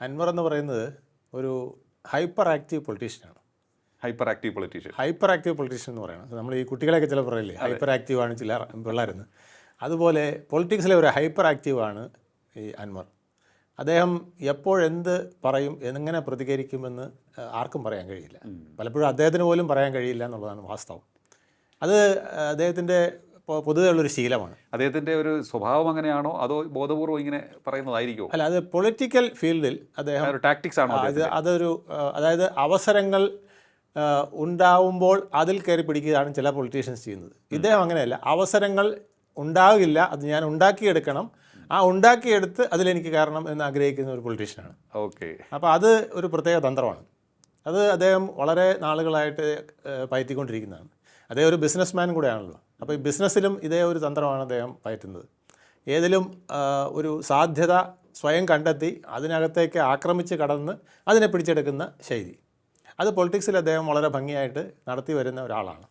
അൻവർ എന്ന് പറയുന്നത് ഒരു hyper active പൊളിറ്റീഷ്യനാണ്. Hyperactive politician. Hyper active politician എന്ന് പറയുന്നത്. നമ്മൾ ഈ കുട്ടികളെയൊക്കെ ചില പറയില്ലേ ഹൈപ്പർ ആക്റ്റീവ് ആണ് ചില പിള്ളേരെന്ന്. അതുപോലെ പൊളിറ്റിക്സിലെ ഒരു ഹൈപ്പർ ആക്റ്റീവ് ആണ് ഈ അൻവർ. അദ്ദേഹം എപ്പോഴെന്ത് പറയും എങ്ങനെ പ്രതികരിക്കുമെന്ന് ആർക്കും പറയാൻ കഴിയില്ല. പലപ്പോഴും അദ്ദേഹത്തിന് പോലും പറയാൻ കഴിയില്ല എന്നുള്ളതാണ് വാസ്തവം. അത് അദ്ദേഹത്തിന്റെ പൊതുവെ ഉള്ളൊരു ശീലമാണ്. അദ്ദേഹത്തിന്റെ ഒരു സ്വഭാവം അങ്ങനെയാണോ? അതോ ബോധപൂർവം ഇങ്ങനെ പറയുന്നതായിരിക്കുമോ? അല്ല അത് പൊളിറ്റിക്കൽ ഫീൽഡിൽ അദ്ദേഹം ടാക്ടിക്സ് ആണോ അത് അതൊരു അതായത് അവസരങ്ങൾ ഉണ്ടാവുമ്പോൾ അതിൽ കയറി പിടിക്കുകയാണ് ചില പൊളിറ്റീഷ്യൻസ് ചെയ്യുന്നത്. ഇദ്ദേഹം അങ്ങനെയല്ല. അവസരങ്ങൾ ഉണ്ടാവില്ല അത് ഞാൻ ഉണ്ടാക്കിയെടുക്കണം. ആ ഉണ്ടാക്കിയെടുത്ത് അതിലെനിക്ക് കാരണം എന്ന് ആഗ്രഹിക്കുന്ന ഒരു പൊളിറ്റീഷ്യനാണ് ഓക്കെ. അപ്പോൾ അത് ഒരു പ്രത്യേക തന്ത്രമാണ്. അത് അദ്ദേഹം വളരെ നാളുകളായിട്ട് പയറ്റിക്കൊണ്ടിരിക്കുന്നതാണ്. അദ്ദേഹം ഒരു ബിസിനസ്മാൻ കൂടെയാണല്ലോ. അപ്പോൾ ഈ ബിസിനസ്സിലും ഇതേ ഒരു തന്ത്രമാണ് അദ്ദേഹം പയറ്റുന്നത്. ഏതിലും ഒരു സാധ്യത സ്വയം കണ്ടെത്തി അതിനകത്തേക്ക് ആക്രമിച്ച് കടന്ന് അതിനെ പിടിച്ചെടുക്കുന്ന ശൈലി. അത് പൊളിറ്റിക്സിൽ അദ്ദേഹം വളരെ ഭംഗിയായിട്ട് നടത്തി വരുന്ന ഒരാളാണ്.